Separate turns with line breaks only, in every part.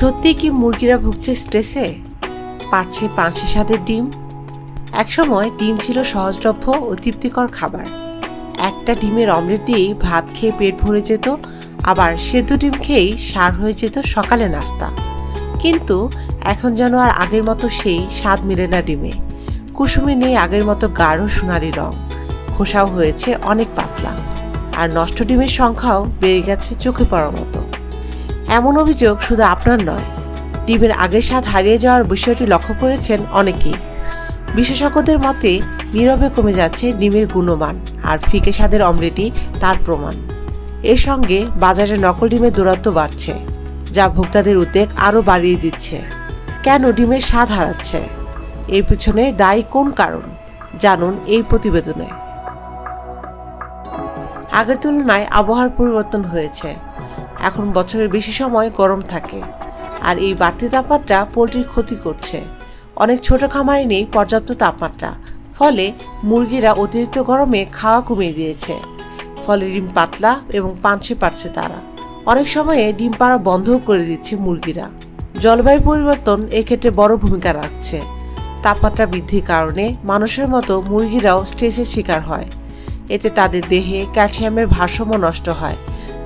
সত্যি কি মুরগিরা ভুগছে স্ট্রেসে পাচ্ছে পাঁচশি স্বাদের ডিম? একসময় ডিম ছিল সহজলভ্য ও তৃপ্তিকর খাবার। একটা ডিমের অমলেট দিয়েই ভাত খেয়ে পেট ভরে যেত, আবার সেদ্ধ ডিম খেয়েই সার হয়ে যেত সকালে নাস্তা। কিন্তু এখন যেন আর আগের মতো সেই স্বাদ মেলে না ডিমে। কুসুমে নেই আগের মতো গাঢ় সোনালি রং। খোসাও হয়েছে অনেক পাতলা। আর নষ্ট ডিমের সংখ্যাও বেড়ে গেছে চোখে পড়ার মতো। এমন অভিযোগ শুধু আপনার নয় ডিমের আগের স্বাদ হারিয়ে যাওয়ার বিষয়টি লক্ষ্য করেছেন অনেকেই। বিশেষজ্ঞদের মতে, নীরবে কমে যাচ্ছে ডিমের গুণমান আর ফিকে স্বাদের অমলেটই তার প্রমাণ। এর সঙ্গে বাজারে নকল ডিমের দূরত্ব বাড়ছে, যা ভোক্তাদের উদ্বেগ আরও বাড়িয়ে দিচ্ছে। কেন ডিমের স্বাদ হারাচ্ছে? এর পিছনে দায়ী কোন কারণ? জানুন এই প্রতিবেদনে। আগের তুলনায় আবহাওয়ার পরিবর্তন হয়েছে। এখন বছরের বেশি সময় গরম থাকে। আর এই বাড়তি তাপমাত্রা পোলট্রির ক্ষতি করছে। অনেক ছোট খামারে নেই পর্যাপ্ত তাপমাত্রা। ফলে মুরগিরা অতিরিক্ত গরমে খাওয়া কমিয়ে দিয়েছে। ফলে ডিম পাতলা এবং পাঞ্চে পারছে তারা। অনেক সময়ে ডিম পাড়া বন্ধও করে দিচ্ছে মুরগিরা। জলবায়ু পরিবর্তন এক্ষেত্রে বড় ভূমিকা রাখছে। তাপমাত্রা বৃদ্ধির কারণে মানুষের মতো মুরগিরাও স্ট্রেসের শিকার হয়। এতে তাদের দেহে ক্যালসিয়ামের ভারসাম্য নষ্ট হয়।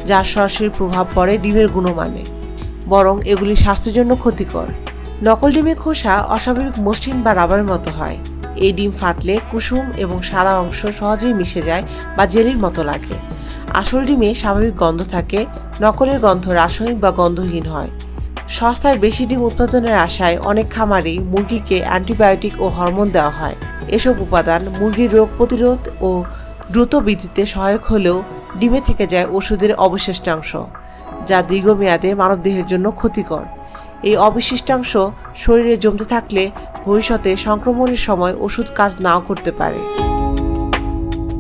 যার সরাসরি প্রভাব পড়ে ডিমের গুণমানে। বরং এগুলি স্বাস্থ্যের জন্য ক্ষতিকর। নকল ডিমের খোসা অস্বাভাবিক মসৃণ বা রাবারের মতো হয়। এই ডিম ফাটলে কুসুম এবং সারা অংশ সহজেই মিশে যায় বা জেলির মতো লাগে। আসল ডিমে স্বাভাবিক গন্ধ থাকে, নকলের গন্ধ রাসায়নিক বা গন্ধহীন হয়। সস্তায় বেশি ডিম উৎপাদনের আশায় অনেক খামারেই মুরগিকে অ্যান্টিবায়োটিক ও হরমোন দেওয়া হয়। এসব উপাদান মুরগির রোগ প্রতিরোধ ও দ্রুত বৃদ্ধিতে সহায়ক হলেও ডিমে থেকে যায় ওষুধের অবশিষ্টাংশ, যা দীর্ঘমেয়াদে মানবদেহের জন্য ক্ষতিকর। এই অবশিষ্টাংশ শরীরে জমতে থাকলে ভবিষ্যতে সংক্রমণের সময় ওষুধ কাজ নাও করতে পারে।